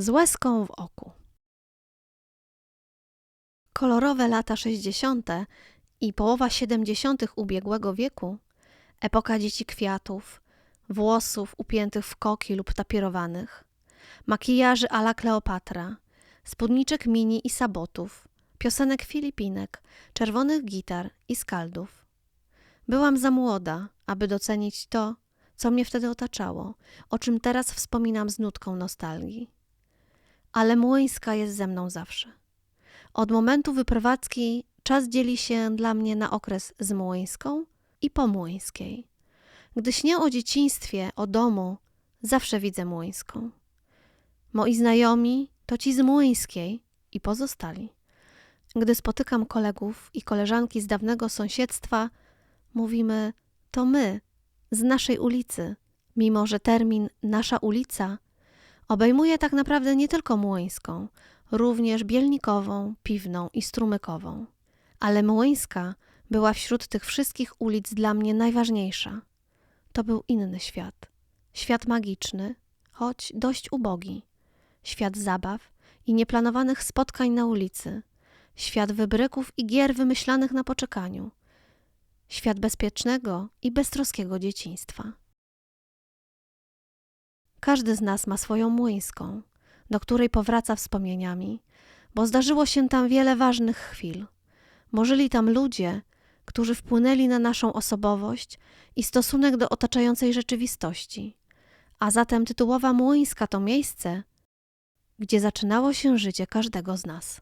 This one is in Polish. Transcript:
z łezką w oku. Kolorowe lata 60. i połowa 70. ubiegłego wieku, epoka dzieci kwiatów, włosów upiętych w koki lub tapierowanych, makijaży ala Kleopatra, spódniczek mini i sabotów, piosenek Filipinek, czerwonych gitar i skaldów. Byłam za młoda, aby docenić to, co mnie wtedy otaczało, o czym teraz wspominam z nutką nostalgii. Ale Młyńska jest ze mną zawsze. Od momentu wyprowadzki czas dzieli się dla mnie na okres z Młyńską i po Młyńskiej. Gdy śnię o dzieciństwie, o domu, zawsze widzę Młyńską. Moi znajomi to ci z Młyńskiej i pozostali. Gdy spotykam kolegów i koleżanki z dawnego sąsiedztwa, mówimy to my, z naszej ulicy, mimo że termin nasza ulica obejmuje tak naprawdę nie tylko Młyńską, również Bielnikową, Piwną i Strumykową. Ale Młyńska była wśród tych wszystkich ulic dla mnie najważniejsza. To był inny świat. Świat magiczny, choć dość ubogi. Świat zabaw i nieplanowanych spotkań na ulicy. Świat wybryków i gier wymyślanych na poczekaniu. Świat bezpiecznego i beztroskiego dzieciństwa. Każdy z nas ma swoją młyńską, do której powraca wspomnieniami, bo zdarzyło się tam wiele ważnych chwil. Możeli tam ludzie, którzy wpłynęli na naszą osobowość i stosunek do otaczającej rzeczywistości. A zatem tytułowa Młyńska to miejsce, gdzie zaczynało się życie każdego z nas.